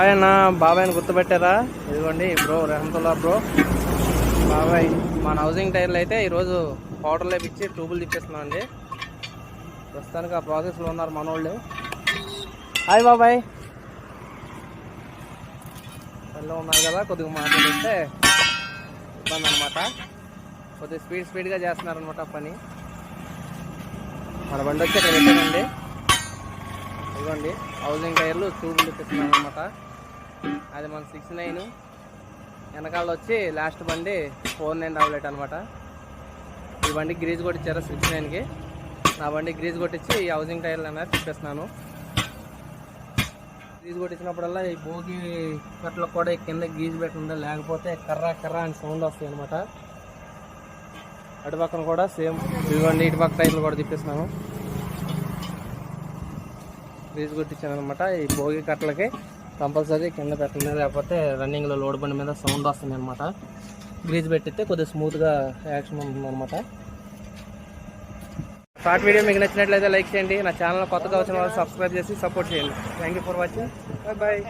ఆయన బాబాయ్ని గుర్తుపెట్టారా? ఇదిగోండి bro Rahmatullah bro. బాబాయ్ మన హౌసింగ్ టైర్లు అయితే ఈరోజు పౌడర్లు ఇప్పించి ట్యూబులు తిప్పేస్తున్నాం అండి. ప్రస్తుతానికి ఆ ప్రాసెస్లో ఉన్నారు మనోళ్ళు. హాయ్ బాబాయ్. పనిలో ఉన్నారు కదా కొద్దిగా మాట్లాడితే ఇబ్బంది అనమాట కొద్దిగా స్పీడ్ స్పీడ్గా చేస్తున్నారనమాట పని. మన బండి వచ్చి అక్కడ పెట్టానండి ఇదిగోండి హౌసింగ్ టైర్లు ట్యూబులు తిప్పిస్తున్నాను అనమాట అది మన సిక్స్ నైన్ వెనకాల వచ్చి లాస్ట్ బండి ఫోర్ నైన్ డబల్ ఎయిట్ అనమాట ఈ బండి గ్రీజ్ కొట్టించారు సిక్స్ నైన్కి నా బండి గ్రీజ్ కొట్టించి ఈ హౌసింగ్ టైర్లు అనేది తిప్పేస్తున్నాను గ్రీజ్ కొట్టించినప్పుడల్లా ఈ భోగి కట్టలకు కూడా కింద గీజ్ పెట్టిందా లేకపోతే కర్ర కర్ర అని సౌండ్ వస్తాయి అనమాట అటు పక్కన కూడా సేమ్ ఇదిగోండి ఇటు పక్క టైర్లు కూడా తిప్పేస్తున్నాను గ్రీజ్ కొట్టించాను అనమాట ఈ భోగి కట్టలకి. కంపల్సరీ కింద పెట్టండి లేకపోతే రన్నింగ్లో లోడ్ బండి మీద సౌండ్ వస్తుంది అనమాట గ్రీజ్ పెట్టితే కొద్దిగా స్మూత్గా యాక్షన్ ఉంటుంది అనమాట షార్ట్ వీడియో మీకు నచ్చినట్లయితే లైక్ చేయండి. నా ఛానల్ కొత్తగా వచ్చిన వాళ్ళు సబ్స్క్రైబ్ చేసి సపోర్ట్ చేయండి. Thank you for watching. Bye.